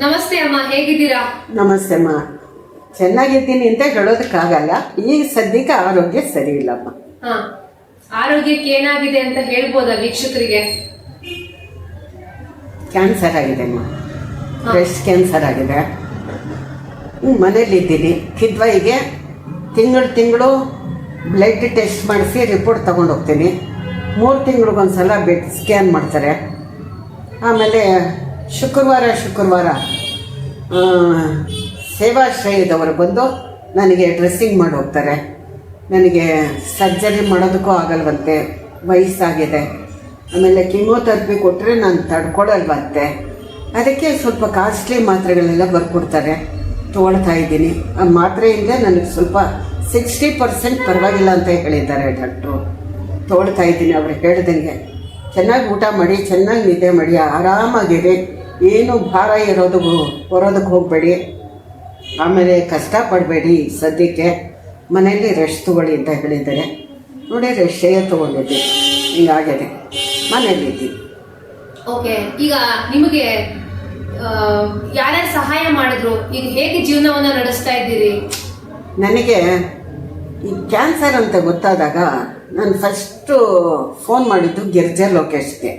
ನಮಸ್ತೆ ಅಮ್ಮ ಹೇಗಿದ್ದೀರಾ? ನಮಸ್ತೆ ಅಮ್ಮ. ಚೆನ್ನಾಗಿದ್ದೀನಿ ಅಂತ ಹೇಳೋದಕ್ಕಾಗಲ್ಲ. ಈಗ ಸದ್ಯಕ್ಕೆ ಆರೋಗ್ಯ ಸರಿ ಇಲ್ಲಮ್ಮ ಹಾ ಆರೋಗ್ಯಕ್ಕೆ ಏನಾಗಿದೆ ಅಂತ ಹೇಳ್ಬೋದಾ ವೀಕ್ಷಕರಿಗೆ? ಕ್ಯಾನ್ಸರ್ ಆಗಿದೆ ಅಮ್ಮ. ಬ್ರೆಸ್ಟ್ ಕ್ಯಾನ್ಸರ್ ಆಗಿದೆ. ಮನೇಲಿದ್ದೀನಿ ಕಿದ್ವಾಯಿಗೆ ತಿಂಗಳು ತಿಂಗಳು ಬ್ಲಡ್ ಟೆಸ್ಟ್ ಮಾಡಿಸಿ ರಿಪೋರ್ಟ್ ತೊಗೊಂಡು ಹೋಗ್ತೀನಿ. ಮೂರು ತಿಂಗಳಿಗೊಂದ್ಸಲ ಬೆಡ್ ಸ್ಕ್ಯಾನ್ ಮಾಡ್ತಾರೆ. ಆಮೇಲೆ ಶುಕ್ರವಾರ ಶುಕ್ರವಾರ. ಸೇವಾಶ್ರಯದವರು ಬಂದು ನನಗೆ ಡ್ರೆಸ್ಸಿಂಗ್ ಮಾಡಿ ಹೋಗ್ತಾರೆ. ನನಗೆ ಸರ್ಜರಿ ಮಾಡೋದಕ್ಕೂ ಆಗಲ್ವಂತೆ, ವಯಸ್ಸಾಗಿದೆ. ಆಮೇಲೆ ಕಿಮೋಥೆರಪಿ ಕೊಟ್ಟರೆ ನಾನು ತಡ್ಕೊಳಲ್ವಂತೆ. ಅದಕ್ಕೆ ಸ್ವಲ್ಪ ಕಾಸ್ಟ್ಲಿ ಮಾತ್ರೆಗಳೆಲ್ಲ ಬರ್ಕೊಡ್ತಾರೆ. ತೊಗೊಳ್ತಾ ಇದ್ದೀನಿ. ಆ ಮಾತ್ರೆಯಿಂದ ನನಗೆ ಸ್ವಲ್ಪ ಸಿಕ್ಸ್ಟಿ ಪರ್ಸೆಂಟ್ ಪರವಾಗಿಲ್ಲ ಅಂತ ಹೇಳಿದ್ದಾರೆ ಡಾಕ್ಟ್ರು ತೊಗೊಳ್ತಾ ಇದ್ದೀನಿ ಅವ್ರು ಹೇಳ್ದಂಗೆ. ಚೆನ್ನಾಗಿ ಊಟ ಮಾಡಿ, ಚೆನ್ನಾಗಿ ನಿದ್ದೆ ಮಾಡಿ, ಆರಾಮಾಗಿರಿ. ಏನು ಭಾರ ಇರೋದು ಹೊರೋದಕ್ಕೆ ಹೋಗಬೇಡಿ. ಆಮೇಲೆ ಕಷ್ಟಪಡಬೇಡಿ ಸದ್ಯಕ್ಕೆ. ಮನೆಯಲ್ಲಿ ರೆಸ್ಟ್ ತೊಗೊಳ್ಳಿ ಅಂತ ಹೇಳಿದ್ದಾರೆ. ನೋಡಿ ರೆಸ್ಟೇ ತೊಗೊಂಡಿದ್ದೆ. ಹಿಂಗಾಗಿದೆ. ಮನೇಲಿದ್ದೀನಿ ಓಕೆ ಈಗ ನಿಮಗೆ ಯಾರ್ಯಾರು ಸಹಾಯ ಮಾಡಿದ್ರು? ಈಗ ಹೇಗೆ ಜೀವನವನ್ನು ನಡೆಸ್ತಾ ಇದ್ದೀರಿ? ನನಗೆ ಈ ಕ್ಯಾನ್ಸರ್ ಅಂತ ಗೊತ್ತಾದಾಗ ನಾನು ಫಸ್ಟು ಫೋನ್ ಮಾಡಿದ್ದು ಗಿರ್ಜಾ ಲೋಕೇಶ್ಗೆ.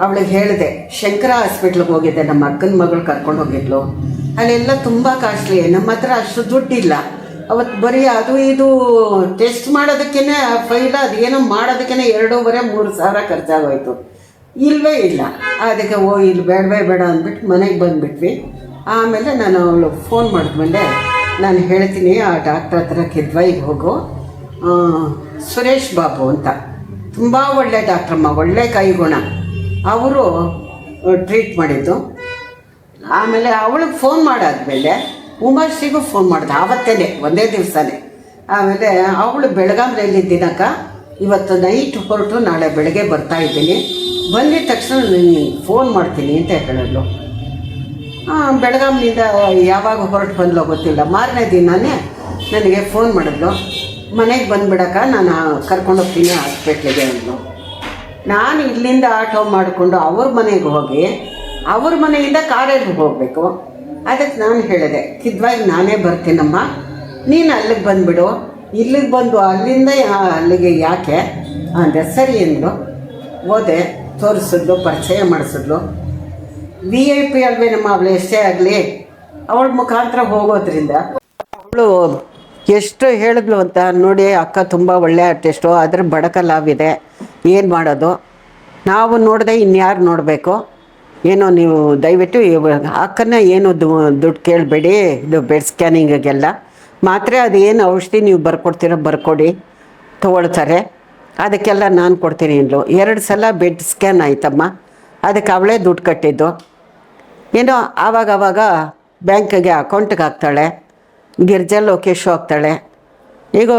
ಅವಳಿಗೆ ಹೇಳಿದೆ, ಶಂಕರ ಹಾಸ್ಪಿಟ್ಲಿಗೆ ಹೋಗಿದ್ದೆ, ನಮ್ಮ ಅಕ್ಕನ ಮಗಳು ಕರ್ಕೊಂಡು ಹೋಗಿದ್ಲು. ಅಲ್ಲೆಲ್ಲ ತುಂಬ ಕಾಸ್ಟ್ಲಿ, ನಮ್ಮ ಹತ್ರ ಅಷ್ಟು ದುಡ್ಡಿಲ್ಲ. ಅವತ್ತು ಬರೀ ಅದು ಇದು ಟೆಸ್ಟ್ ಮಾಡೋದಕ್ಕೇ ಫೈಲ ಅದೇನೋ ಮಾಡೋದಕ್ಕೇ ಎರಡೂವರೆ, ಮೂರು ಸಾವಿರ ಖರ್ಚಾಗೋಯ್ತು. ಇಲ್ಲವೇ ಇಲ್ಲ. ಅದಕ್ಕೆ, ಓ, ಇಲ್ಲಿ ಬೇಡವೇ ಬೇಡ ಅಂದ್ಬಿಟ್ಟು ಮನೆಗೆ ಬಂದುಬಿಟ್ವಿ. ಆಮೇಲೆ ನಾನು ಅವಳು ಫೋನ್ ಮಾಡಿದ್ಮೇಲೆ ನಾನು ಹೇಳ್ತೀನಿ, ಆ ಡಾಕ್ಟ್ರ್ ಹತ್ರ ಕಿದ್ವಾಯಿಗೆ ಹೋಗು. ಸುರೇಶ್ ಬಾಬು ಅಂತ. ತುಂಬ ಒಳ್ಳೆ ಡಾಕ್ಟ್ರಮ್ಮ ಒಳ್ಳೆ ಕೈಗುಣ. ಅವರು ಟ್ರೀಟ್ ಮಾಡಿದ್ದು. ಆಮೇಲೆ ಅವಳಿಗೆ ಫೋನ್ ಮಾಡಾದ್ಮೇಲೆ ಉಮಾಶ್ರೀಗೂ ಫೋನ್ ಮಾಡಿದೆ ಆವತ್ತೇನೆ, ಒಂದೇ ದಿವಸನೇ. ಆಮೇಲೆ ಅವಳು ಬೆಳಗಾವಿಯಲ್ಲಿ ದಿನಕ ಇವತ್ತು ನೈಟ್ ಹೊರಟು ನಾಳೆ ಬೆಳಗ್ಗೆ ಬರ್ತಾ ಇದ್ದೀನಿ. ಬಂದಿದ ತಕ್ಷಣ ನೀನು ಫೋನ್ ಮಾಡ್ತೀನಿ ಅಂತ ಹೇಳಿದ್ಲು. ಬೆಳಗಾಂನಿಂದ ಯಾವಾಗ ಹೊರಟು ಬಂದ್ಲೋ ಗೊತ್ತಿಲ್ಲ. ಮಾರನೇ ದಿನನೇ ನನಗೆ ಫೋನ್ ಮಾಡಿದ್ಲು. ಮನೆಗೆ ಬಂದ್ಬಿಡಕ್ಕ ನಾನು ಕರ್ಕೊಂಡು ಹೋಗ್ತೀನಿ ಹಾಸ್ಪಿಟ್ಲಿಗೆ ಅಂದ್ಲು. ನಾನು ಇಲ್ಲಿಂದ ಆಟೋ ಮಾಡಿಕೊಂಡು ಅವ್ರ ಮನೆಗೆ ಹೋಗಿ ಅವ್ರ ಮನೆಯಿಂದ ಕಾರಲ್ಲಿ ಹೋಗಬೇಕು. ಅದಕ್ಕೆ ನಾನು ಹೇಳಿದೆ ಕಿದ್ವಾಗಿ ನಾನೇ ಬರ್ತೀನಮ್ಮ. ನೀನು ಅಲ್ಲಿಗೆ ಬಂದುಬಿಡು. ಇಲ್ಲಿಗೆ ಬಂದು ಅಲ್ಲಿಂದ ಅಲ್ಲಿಗೆ ಯಾಕೆ? ಅಂದರೆ ಸರಿ ಅಂದ್ಲು ಹೋದೆ, ತೋರಿಸಿದ್ಲು, ಪರಿಚಯ ಮಾಡಿಸಿದ್ಲು. ವಿ ಐ ಪಿ ಅಲ್ವೇನಮ್ಮ ಅವಳು ಎಷ್ಟೇ ಆಗಲಿ, ಅವಳ ಮುಖಾಂತರ ಹೋಗೋದ್ರಿಂದ ಅವಳು ಎಷ್ಟು ಹೇಳಿದ್ಲು ಅಂತ ನೋಡಿ, ಅಕ್ಕ ತುಂಬ ಒಳ್ಳೆ ಆರ್ಟಿಸ್ಟು ಆದರೆ ಬಡಕ ಲಾವಿದೆ. ಏನು ಮಾಡೋದು? ನಾವು ನೋಡಿದೆ ಇನ್ಯಾರು ನೋಡಬೇಕು? ಏನೋ ನೀವು ದಯವಿಟ್ಟು ಅಕ್ಕನ ಏನು ದುಡ್ಡು ಕೇಳಬೇಡಿ, ಇದು ಬೆಡ್ ಸ್ಕ್ಯಾನಿಂಗಿಗೆಲ್ಲ ಮಾತ್ರೆ ಅದು ಏನು ಔಷಧಿ ನೀವು ಬರ್ಕೊಡ್ತೀರೋ ಬರ್ಕೊಡಿ, ತೊಗೊಳ್ತಾರೆ. ಅದಕ್ಕೆಲ್ಲ ನಾನು ಕೊಡ್ತೀನಿ ಇಲ್ಲೂ ಎರಡು ಸಲ ಬೆಡ್ ಸ್ಕ್ಯಾನ್ ಆಯ್ತಮ್ಮ. ಅದಕ್ಕೆ ಅವಳೇ ದುಡ್ಡು ಕಟ್ಟಿದ್ದು. ಏನೋ ಆವಾಗ ಆವಾಗ ಬ್ಯಾಂಕಿಗೆ ಅಕೌಂಟ್ಗೆ ಹಾಕ್ತಾಳೆ. ಗಿರ್ಜಾ ಲೋಕೇಶು ಹಾಕ್ತಾಳೆ ಈಗ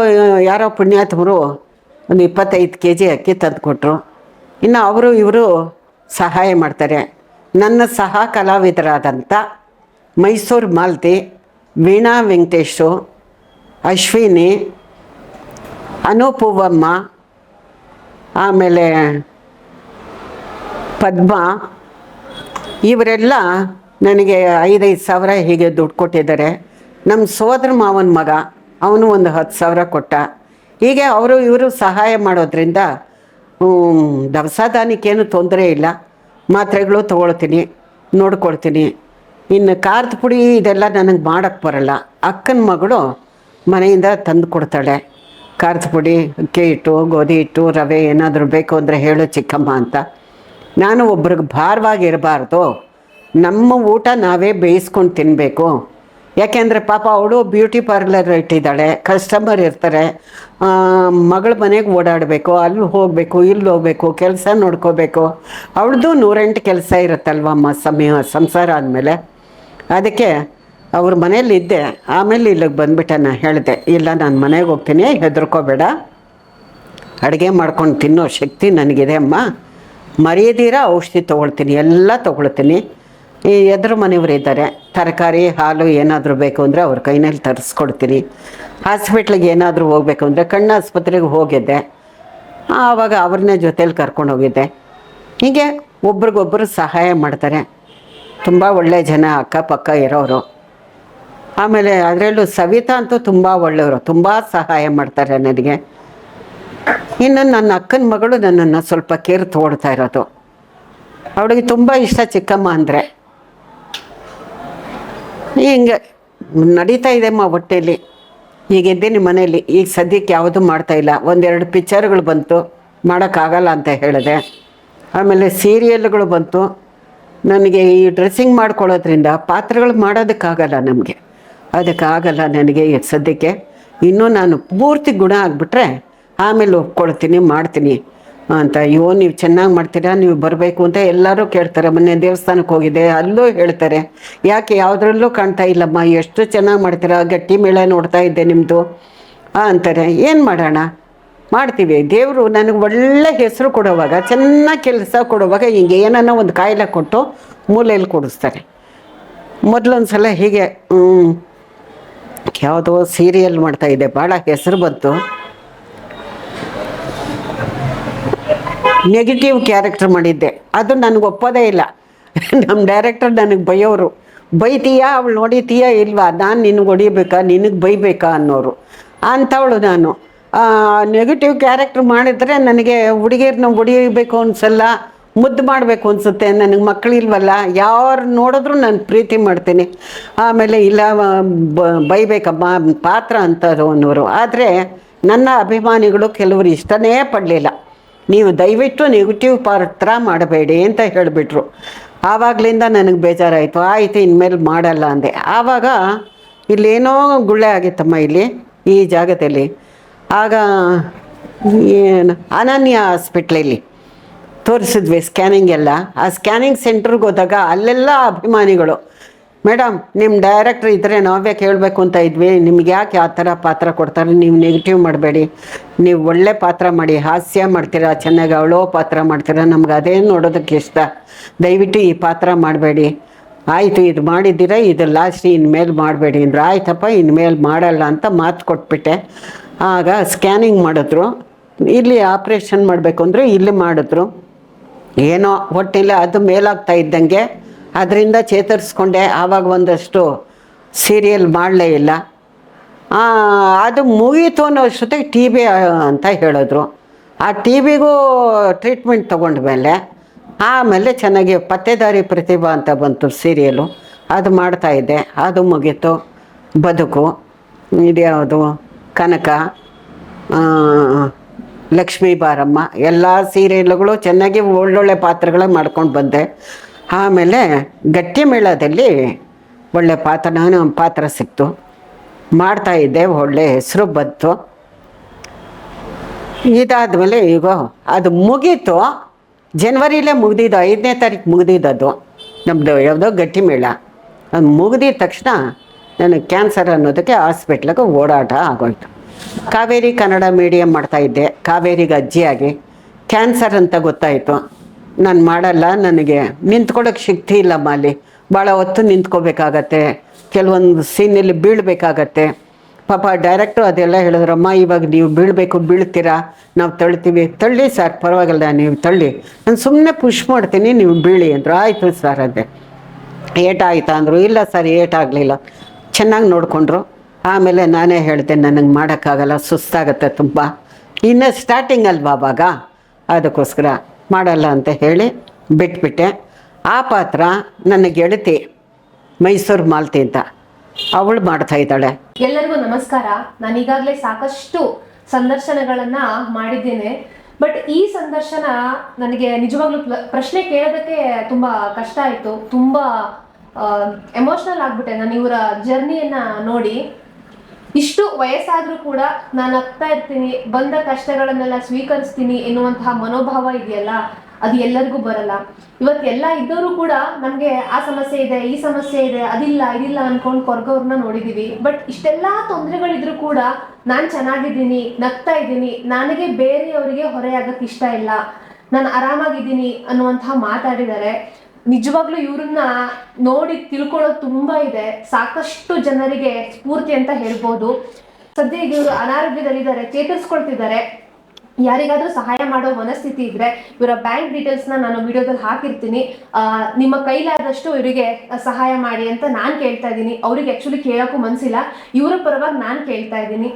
ಯಾರೋ ಪುಣ್ಯಾತ್ಮರು ಒಂದು ಇಪ್ಪತ್ತೈದು ಕೆ ಜಿ ಅಕ್ಕಿ ತಂದು ಕೊಟ್ಟರು ಇನ್ನು ಅವರು ಇವರು ಸಹಾಯ ಮಾಡ್ತಾರೆ. ನನ್ನ ಸಹ ಕಲಾವಿದರಾದಂಥ ಮೈಸೂರು ಮಾಲ್ತಿ, ವೀಣಾ ವೆಂಕಟೇಶು, ಅಶ್ವಿನಿ, ಅನುಪೂವಮ್ಮ, ಆಮೇಲೆ ಪದ್ಮ, ಇವರೆಲ್ಲ ನನಗೆ ಐದೈದು ಸಾವಿರ ಹೀಗೆ ದುಡ್ಡು ಕೊಟ್ಟಿದ್ದಾರೆ. ನಮ್ಮ ಸೋದರ ಮಾವನ ಮಗ, ಅವನು ಒಂದು ಹತ್ತು ಸಾವಿರ ಕೊಟ್ಟ. ಹೀಗೆ ಅವರು ಇವರು ಸಹಾಯ ಮಾಡೋದ್ರಿಂದ ದವಸ ದಾನಿಕೇನು ತೊಂದರೆ ಇಲ್ಲ. ಮಾತ್ರೆಗಳು ತೊಗೊಳ್ತೀನಿ, ನೋಡ್ಕೊಳ್ತೀನಿ. ಇನ್ನು ಖಾರದ ಪುಡಿ ಇದೆಲ್ಲ ನನಗೆ ಮಾಡೋಕ್ಕೆ ಬರಲ್ಲ. ಅಕ್ಕನ ಮಗಳು ಮನೆಯಿಂದ ತಂದು ಕೊಡ್ತಾಳೆ. ಖಾರದ ಪುಡಿ, ಅಕ್ಕಿ ಹಿಟ್ಟು, ಗೋಧಿ ಹಿಟ್ಟು, ರವೆ ಏನಾದರೂ ಬೇಕು ಅಂದರೆ ಹೇಳು ಚಿಕ್ಕಮ್ಮ ಅಂತ. ನಾನು ಒಬ್ರಿಗೆ ಭಾರವಾಗಿರಬಾರ್ದು. ನಮ್ಮ ಊಟ ನಾವೇ ಬೇಯಿಸ್ಕೊಂಡು ತಿನ್ನಬೇಕು ಯಾಕೆಂದರೆ ಪಾಪ ಅವಳು ಬ್ಯೂಟಿ ಪಾರ್ಲರ್ ಇಟ್ಟಿದ್ದಾಳೆ, ಕಸ್ಟಮರ್ ಇರ್ತಾರೆ. ಮಗಳ ಮನೆಗೆ ಓಡಾಡಬೇಕು, ಅಲ್ಲಿ ಹೋಗಬೇಕು, ಇಲ್ಲಿ ಹೋಗಬೇಕು, ಕೆಲಸ ನೋಡ್ಕೋಬೇಕು. ಅವಳದು ನೂರೆಂಟು ಕೆಲಸ ಇರುತ್ತಲ್ವಮ್ಮ ಸಮಯ, ಸಂಸಾರ ಆದಮೇಲೆ? ಅದಕ್ಕೆ ಅವ್ರ ಮನೇಲಿದ್ದೆ ಆಮೇಲೆ ಇಲ್ಲಿಗೆ ಬಂದುಬಿಟ್ಟೆ ನಾನು ಹೇಳಿದೆ, ಇಲ್ಲ ನಾನು ಮನೆಗೆ ಹೋಗ್ತೀನಿ, ಹೆದರ್ಕೋಬೇಡ. ಅಡುಗೆ ಮಾಡ್ಕೊಂಡು ತಿನ್ನೋ ಶಕ್ತಿ ನನಗಿದೆ ಅಮ್ಮ. ಮರೆಯದಿರ ಔಷಧಿ ತೊಗೊಳ್ತೀನಿ, ಎಲ್ಲ ತೊಗೊಳ್ತೀನಿ. ಈ ಎದುರು ಮನೆಯವರಿದ್ದಾರೆ ತರಕಾರಿ, ಹಾಲು ಏನಾದರೂ ಬೇಕು ಅಂದರೆ ಅವ್ರ ಕೈನಲ್ಲಿ ತರಿಸ್ಕೊಡ್ತೀನಿ. ಹಾಸ್ಪಿಟ್ಲಿಗೆ ಏನಾದರೂ ಹೋಗ್ಬೇಕು ಅಂದರೆ ಕಣ್ಣು ಆಸ್ಪತ್ರೆಗೆ ಹೋಗಿದ್ದೆ. ಆವಾಗ ಅವ್ರನ್ನೇ ಜೊತೇಲಿ ಕರ್ಕೊಂಡು ಹೋಗಿದ್ದೆ. ಹೀಗೆ ಒಬ್ರಿಗೊಬ್ಬರು ಸಹಾಯ ಮಾಡ್ತಾರೆ. ತುಂಬ ಒಳ್ಳೆ ಜನ, ಅಕ್ಕಪಕ್ಕ ಇರೋರು. ಆಮೇಲೆ ಅದರಲ್ಲೂ ಸವಿತಾ ಅಂತೂ ತುಂಬ ಒಳ್ಳೆಯವರು. ತುಂಬ ಸಹಾಯ ಮಾಡ್ತಾರೆ ನನಗೆ. ಇನ್ನು ನನ್ನ ಅಕ್ಕನ ಮಗಳು ನನ್ನನ್ನು ಸ್ವಲ್ಪ ಕೇರ್ ತೋಡ್ತಾ ಇರೋದು. ಅವಳಿಗೆ ತುಂಬ ಇಷ್ಟ ಚಿಕ್ಕಮ್ಮ ಅಂದರೆ. ಹಿಂಗೆ ನಡೀತಾ ಇದೆಮ್ಮ ಹೊಟ್ಟೆಯಲ್ಲಿ ಈಗ ಇದ್ದೀನಿ ಮನೆಯಲ್ಲಿ, ಈಗ ಸದ್ಯಕ್ಕೆ ಯಾವುದೂ ಮಾಡ್ತಾ ಇಲ್ಲ. ಒಂದೆರಡು ಪಿಕ್ಚರ್ಗಳು ಬಂತು, ಮಾಡೋಕ್ಕಾಗಲ್ಲ ಅಂತ ಹೇಳಿದೆ. ಆಮೇಲೆ ಸೀರಿಯಲ್ಗಳು ಬಂತು. ನನಗೆ ಈ ಡ್ರೆಸ್ಸಿಂಗ್ ಮಾಡ್ಕೊಳ್ಳೋದ್ರಿಂದ ಪಾತ್ರಗಳು ಮಾಡೋದಕ್ಕಾಗಲ್ಲ ನಮಗೆ. ಅದಕ್ಕಾಗಲ್ಲ ನನಗೆ ಈಗ ಸದ್ಯಕ್ಕೆ. ಇನ್ನೂ ನಾನು ಪೂರ್ತಿ ಗುಣ ಆಗಿಬಿಟ್ರೆ ಆಮೇಲೆ ಒಪ್ಕೊಳ್ತೀನಿ, ಮಾಡ್ತೀನಿ. ಅಂತ, ಅಯ್ಯೋ, ನೀವು ಚೆನ್ನಾಗಿ ಮಾಡ್ತೀರಾ, ನೀವು ಬರಬೇಕು ಅಂತ ಎಲ್ಲರೂ ಕೇಳ್ತಾರೆ. ಮೊನ್ನೆ ದೇವಸ್ಥಾನಕ್ಕೆ ಹೋಗಿದ್ದೆ, ಅಲ್ಲೂ ಹೇಳ್ತಾರೆ, ಯಾಕೆ ಯಾವುದ್ರಲ್ಲೂ ಕಾಣ್ತಾ ಇಲ್ಲಮ್ಮ, ಎಷ್ಟು ಚೆನ್ನಾಗಿ ಮಾಡ್ತೀರಾ, ಗಟ್ಟಿ ಮೇಳ ನೋಡ್ತಾ ಇದ್ದೆ ನಿಮ್ಮದು ಅಂತಾರೆ, ಏನು ಮಾಡೋಣ, ಮಾಡ್ತೀವಿ. ದೇವರು ನನಗೆ ಒಳ್ಳೆ ಹೆಸರು ಕೊಡುವಾಗ, ಚೆನ್ನಾಗಿ ಕೆಲಸ ಕೊಡುವಾಗ ಹಿಂಗೆ ಏನನ್ನ ಒಂದು ಕಾಯಿಲೆ ಕೊಟ್ಟು ಮೂಲೆಯಲ್ಲಿ ಕೊಡಿಸ್ತಾರೆ. ಮೊದಲೊಂದು ಸಲ ಹೀಗೆ ಯಾವುದೋ ಸೀರಿಯಲ್ ಮಾಡ್ತಾ ಇದ್ದೆ ಭಾಳ ಹೆಸರು ಬಂತು. ನೆಗೆಟಿವ್ ಕ್ಯಾರೆಕ್ಟರ್ ಮಾಡಿದ್ದೆ. ಅದು ನನಗೆ ಒಪ್ಪೋದೇ ಇಲ್ಲ. ನಮ್ಮ ಡೈರೆಕ್ಟರ್ ನನಗೆ ಬೈಯೋರು. ಬೈತೀಯಾ ಅವಳು ನೋಡಿತೀಯಾ ಇಲ್ವಾ? ನಾನು ನಿನಗೆ ಹೊಡಿಬೇಕಾ? ನಿನಗೆ ಬೈಬೇಕಾ? ಅನ್ನೋರು. ಅಂಥವಳು ನಾನು. ನೆಗೆಟಿವ್ ಕ್ಯಾರೆಕ್ಟರ್ ಮಾಡಿದರೆ ನನಗೆ ಹುಡುಗಿಯರನ್ನ ಹೊಡಿಬೇಕು ಅನ್ಸಲ್ಲ, ಮುದ್ದು ಮಾಡಬೇಕು ಅನಿಸುತ್ತೆ. ನನಗೆ ಮಕ್ಕಳಿಲ್ವಲ್ಲ ಯಾರು ನೋಡಿದ್ರು ನಾನು ಪ್ರೀತಿ ಮಾಡ್ತೀನಿ. ಆಮೇಲೆ ಇಲ್ಲ ಬೈಬೇಕಮ್ಮ, ಪಾತ್ರ ಅಂತದ್ದು ಅನ್ನೋರು. ಆದರೆ ನನ್ನ ಅಭಿಮಾನಿಗಳು ಕೆಲವರು ಇಷ್ಟನೇ ಪಡಲಿಲ್ಲ. ನೀವು ದಯವಿಟ್ಟು ನೆಗೆಟಿವ್ ಪಾತ್ರ ಮಾಡಬೇಡಿ ಅಂತ ಹೇಳಿಬಿಟ್ರು. ಆವಾಗಲಿಂದ ನನಗೆ ಬೇಜಾರಾಯಿತು. ಆಯಿತು, ಇನ್ಮೇಲೆ ಮಾಡಲ್ಲ ಅಂದೆ. ಆವಾಗ ಇಲ್ಲೇನೋ ಗುಳ್ಳೆ ಆಗಿತ್ತಮ್ಮ ಇಲ್ಲಿ, ಈ ಜಾಗದಲ್ಲಿ. ಆಗ ಏನು, ಅನನ್ಯ ಹಾಸ್ಪಿಟ್ಲಲ್ಲಿ ತೋರಿಸಿದ್ವಿ ಸ್ಕ್ಯಾನಿಂಗ್ ಎಲ್ಲ. ಆ ಸ್ಕ್ಯಾನಿಂಗ್ ಸೆಂಟ್ರಿಗೆ ಹೋದಾಗ ಅಲ್ಲೆಲ್ಲ ಅಭಿಮಾನಿಗಳು. ಮೇಡಮ್ ನಿಮ್ಮ ಡೈರೆಕ್ಟ್ರ್ ಇದ್ದರೆ ನಾವೇ ಕೇಳಬೇಕು ಅಂತ ಇದ್ವಿ. ನಿಮ್ಗೆ ಯಾಕೆ ಆ ಥರ ಪಾತ್ರ ಕೊಡ್ತಾರೆ? ನೀವು ನೆಗೆಟಿವ್ ಮಾಡಬೇಡಿ. ನೀವು ಒಳ್ಳೆ ಪಾತ್ರ ಮಾಡಿ, ಹಾಸ್ಯ ಮಾಡ್ತೀರಾ, ಚೆನ್ನಾಗಿ ಅವಳೋ ಪಾತ್ರ ಮಾಡ್ತೀರಾ, ನಮ್ಗೆ ಅದೇ ನೋಡೋದಕ್ಕೆ ಇಷ್ಟ. ದಯವಿಟ್ಟು ಈ ಪಾತ್ರ ಮಾಡಬೇಡಿ. ಆಯಿತು, ಇದು ಮಾಡಿದ್ದೀರಾ? ಇದು ಲಾಸ್ಟ್ ಇನ್ಮೇಲೆ ಮಾಡಬೇಡಿ ಅಂದ್ರೆ. ಆಯ್ತಪ್ಪ, ಇನ್ಮೇಲೆ ಮಾಡಲ್ಲ ಅಂತ ಮಾತು ಕೊಟ್ಬಿಟ್ಟೆ. ಆಗ ಸ್ಕ್ಯಾನಿಂಗ್ ಮಾಡಿದ್ರು. ಇಲ್ಲಿ ಆಪ್ರೇಷನ್ ಮಾಡಬೇಕು ಅಂದರೆ ಇಲ್ಲಿ ಮಾಡಿದ್ರು. ಏನೋ ಹೊಟ್ಟಿಲ್ಲ ಅದು ಮೇಲಾಗ್ತಾ ಇದ್ದಂಗೆ ಅದರಿಂದ ಚೇತರಿಸ್ಕೊಂಡೆ. ಆವಾಗ ಒಂದಷ್ಟು ಸೀರಿಯಲ್ ಮಾಡಲೇ ಇಲ್ಲ. ಅದು ಮುಗೀತು ಅನ್ನೋ ಅಷ್ಟೊತ್ತಿಗೆ ಟಿ ಬಿ ಅಂತ ಹೇಳಿದ್ರು. ಆ ಟಿ ಬಿಗೂ ಟ್ರೀಟ್ಮೆಂಟ್ ತೊಗೊಂಡ್ಮೇಲೆ ಆಮೇಲೆ ಚೆನ್ನಾಗಿ ಪತ್ತೆದಾರಿ ಪ್ರತಿಭಾ ಅಂತ ಬಂತು ಸೀರಿಯಲು ಅದು ಮಾಡ್ತಾಯಿದ್ದೆ ಅದು ಮುಗೀತು. ಬದುಕು. ಇದ್ಯಾವುದು ಕನಕ. ಲಕ್ಷ್ಮೀ ಬಾರಮ್ಮ. ಎಲ್ಲ ಸೀರಿಯಲ್ಗಳು ಚೆನ್ನಾಗಿ ಒಳ್ಳೊಳ್ಳೆ ಪಾತ್ರಗಳೇ ಮಾಡ್ಕೊಂಡು ಬಂದೆ. ಆಮೇಲೆ ಗಟ್ಟಿ ಮೇಳದಲ್ಲಿ ಒಳ್ಳೆ ಪಾತ್ರ, ನಾನು ಪಾತ್ರ ಸಿಕ್ತು. ಮಾಡ್ತಾ ಇದ್ದೆ, ಒಳ್ಳೆ ಹೆಸರು ಬಂತು. ಇದಾದಮೇಲೆ ಈಗ ಅದು ಮುಗೀತು. ಜನ್ವರಿಲೇ ಮುಗ್ದಿದ್ದು, ಐದನೇ ತಾರೀಕು ಮುಗ್ದಿದ್ದದು. ನಮ್ಮದು ಯಾವುದೋ ಗಟ್ಟಿ ಮೇಳ ಅದು ಮುಗಿದ ತಕ್ಷಣ ನನಗೆ ಕ್ಯಾನ್ಸರ್ ಅನ್ನೋದಕ್ಕೆ ಹಾಸ್ಪಿಟ್ಲಿಗೆ ಓಡಾಟ ಆಗೋಯ್ತು. ಕಾವೇರಿ ಕನ್ನಡ ಮೀಡಿಯಮ್ ಮಾಡ್ತಾಯಿದ್ದೆ ಕಾವೇರಿಗೆ ಅಜ್ಜಿಯಾಗಿ. ಕ್ಯಾನ್ಸರ್ ಅಂತ ಗೊತ್ತಾಯಿತು. ನಾನು ಮಾಡಲ್ಲ, ನನಗೆ ನಿಂತ್ಕೊಳ್ಳೋಕೆ ಶಕ್ತಿ ಇಲ್ಲ ಮಾಲಿ. ಭಾಳ ಹೊತ್ತು ನಿಂತ್ಕೋಬೇಕಾಗತ್ತೆ. ಕೆಲವೊಂದು ಸೀನಲ್ಲಿ ಬೀಳಬೇಕಾಗತ್ತೆ. ಪಾಪ ಡೈರೆಕ್ಟು ಅದೆಲ್ಲ ಹೇಳಿದ್ರಮ್ಮ ಇವಾಗ ನೀವು ಬೀಳಬೇಕು, ಬೀಳ್ತೀರಾ? ನಾವು ತಳ್ತೀವಿ. ತಳ್ಳಿ ಸರ್ ಪರವಾಗಿಲ್ಲ, ನೀವು ತಳ್ಳಿ. ನಾನು ಸುಮ್ಮನೆ ಪುಷ್ ಮಾಡ್ತೀನಿ, ನೀವು ಬೀಳಿ ಅಂದರು. ಆಯಿತು ಸರ್ ಅದೇ. ಏಟಾಯ್ತಾ ಅಂದರು. ಇಲ್ಲ ಸರ್ ಏಟಾಗಲಿಲ್ಲ ಚೆನ್ನಾಗಿ ನೋಡಿಕೊಂಡ್ರು. ಆಮೇಲೆ ನಾನೇ ಹೇಳಿದೆ, ನನಗೆ ಮಾಡೋಕ್ಕಾಗಲ್ಲ, ಸುಸ್ತಾಗತ್ತೆ ತುಂಬ. ಇನ್ನು ಸ್ಟಾರ್ಟಿಂಗ್ ಅಲ್ವಾ ಅವಾಗ? ಅದಕ್ಕೋಸ್ಕರ. ಮಾಡಲ್ಲ ಅಂತ ಹೇಳಿ ಬಿಟ್ಬಿಟ್ಟೆ. ಆ ಪಾತ್ರ ನನ್ನ ಗೆಳತಿ ಮೈಸೂರು ಮಾಲ್ತಿ ಅಂತ ಅವಳು ಮಾಡ್ತಾ ಇದ್ದಾಳೆ. ಎಲ್ಲರಿಗೂ ನಮಸ್ಕಾರ. ನಾನು ಈಗಾಗಲೇ ಸಾಕಷ್ಟು ಸಂದರ್ಶನಗಳನ್ನ ಮಾಡಿದ್ದೇನೆ. ಬಟ್ ಈ ಸಂದರ್ಶನ ನನಗೆ ನಿಜವಾಗ್ಲೂ ಪ್ರ- ಪ್ರಶ್ನೆ ಕೇಳೋದಕ್ಕೆ ತುಂಬಾ ಕಷ್ಟ ಆಯ್ತು. ತುಂಬಾ ಎಮೋಷನಲ್ ಆಗ್ಬಿಟ್ಟೆ ನಾನು ಇವರ ಜರ್ನಿಯನ್ನ ನೋಡಿ. ಇಷ್ಟು ವಯಸ್ಸಾದ್ರೂ ಕೂಡ ನಾನು ಆಗ್ತಾ ಇರ್ತೀನಿ, ಬಂದ ಕಷ್ಟಗಳನ್ನೆಲ್ಲ ಸ್ವೀಕರಿಸ್ತೀನಿ ಎನ್ನುವಂತಹ ಮನೋಭಾವ ಇದೆಯಲ್ಲ, ಅದು ಎಲ್ಲರಿಗೂ ಬರಲ್ಲ. ಇವತ್ತು ಎಲ್ಲ ಇದ್ದವರು ಕೂಡ ನಮಗೆ ಆ ಸಮಸ್ಯೆ ಇದೆ, ಈ ಸಮಸ್ಯೆ ಇದೆ, ಅದಿಲ್ಲ, ಇದಿಲ್ಲ ಅನ್ಕೊಂಡು ಕೊರ್ಗೋರ್ನ ನೋಡಿದೀವಿ. ಬಟ್ ಇಷ್ಟೆಲ್ಲಾ ತೊಂದರೆಗಳಿದ್ರು ಕೂಡ ನಾನು ಚೆನ್ನಾಗಿದ್ದೀನಿ, ನಗ್ತಾ ಇದ್ದೀನಿ, ನನಗೆ ಬೇರೆಯವರಿಗೆ ಹೊರೆಯಾಗಕ್ಕೆ ಇಷ್ಟ ಇಲ್ಲ, ನಾನು ಆರಾಮಾಗಿದ್ದೀನಿ ಅನ್ನುವಂತಹ ಮಾತಾಡಿದ್ದಾರೆ. ನಿಜವಾಗ್ಲೂ ಇವ್ರನ್ನ ನೋಡಿ ತಿಳ್ಕೊಳ್ಳೋದು ತುಂಬಾ ಇದೆ. ಸಾಕಷ್ಟು ಜನರಿಗೆ ಸ್ಫೂರ್ತಿ ಅಂತ ಹೇಳ್ಬೋದು. ಸದ್ಯ ಇವರು ಅನಾರೋಗ್ಯದಲ್ಲಿದ್ದಾರೆ, ಚೇತರಿಸ್ಕೊಳ್ತಿದ್ದಾರೆ. ಯಾರಿಗಾದ್ರೂ ಸಹಾಯ ಮಾಡೋ ಮನಸ್ಥಿತಿ ಇದ್ರೆ ಇವರ ಬ್ಯಾಂಕ್ ಡೀಟೇಲ್ಸ್ನ ನಾನು ವಿಡಿಯೋದಲ್ಲಿ ಹಾಕಿರ್ತೀನಿ. ನಿಮ್ಮ ಕೈಲಾದಷ್ಟು ಇವರಿಗೆ ಸಹಾಯ ಮಾಡಿ ಅಂತ ನಾನು ಕೇಳ್ತಾ ಇದ್ದೀನಿ. ಅವ್ರಿಗೆ ಆ್ಯಕ್ಚುಲಿ ಕೇಳೋಕ್ಕೂ ಮನಸ್ಸಿಲ್ಲ ಇವರ ಪರವಾಗಿ ನಾನು ಕೇಳ್ತಾ ಇದ್ದೀನಿ.